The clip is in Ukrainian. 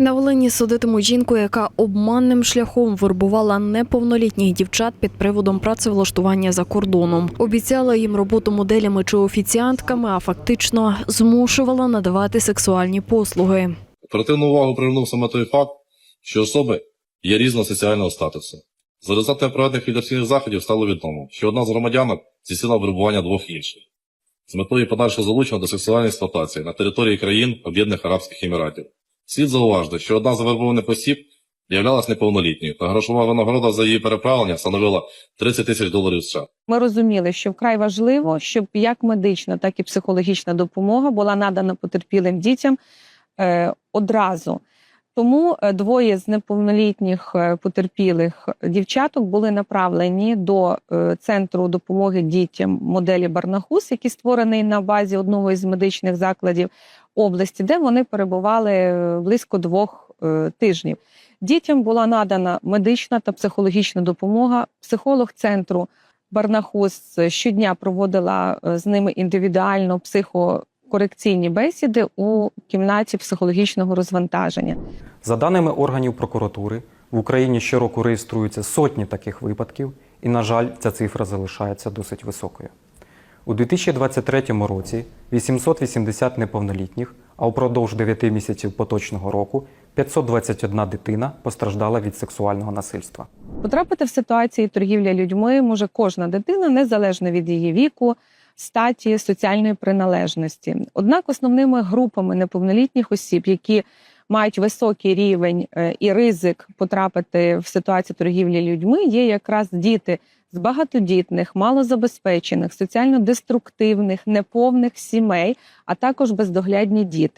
На Волині судитимуть жінку, яка обманним шляхом вербувала неповнолітніх дівчат під приводом працевлаштування за кордоном. Обіцяла їм роботу моделями чи офіціантками, а фактично змушувала надавати сексуальні послуги. Оперативну увагу привернув саме той факт, що особи є різного соціального статусу. За результатами проведених фільтраційних заходів стало відомо, що одна з громадянок здійснила вирубування двох інших з метою подальшого залучення до сексуальної експлуатації на території країн Об'єднаних Арабських Еміратів. Слід зауважити, що одна з вербованих осіб являлась неповнолітньою, та грошова винагорода за її переправлення становила 30 тисяч доларів США. Ми розуміли, що вкрай важливо, щоб як медична, так і психологічна допомога була надана потерпілим дітям е, одразу. Тому е, двоє з неповнолітніх е, потерпілих дівчаток були направлені до е, центру допомоги дітям моделі Барнахус, який створений на базі одного із медичних закладів області, де вони перебували близько двох тижнів. Дітям була надана медична та психологічна допомога. Психолог центру Барнахус щодня проводила з ними індивідуально психокорекційні бесіди у кімнаті психологічного розвантаження. За даними органів прокуратури, в Україні щороку реєструються сотні таких випадків, і, на жаль, ця цифра залишається досить високою. У 2023 році 880 неповнолітніх, а упродовж 9 місяців поточного року 521 дитина постраждала від сексуального насильства. Потрапити в ситуації торгівля людьми може кожна дитина, незалежно від її віку, статі, соціальної приналежності. Однак основними групами неповнолітніх осіб, які мають високий рівень е, і ризик потрапити в ситуацію торгівлі людьми, є якраз діти з багатодітних, малозабезпечених, соціально деструктивних, неповних сімей, а також бездоглядні діти.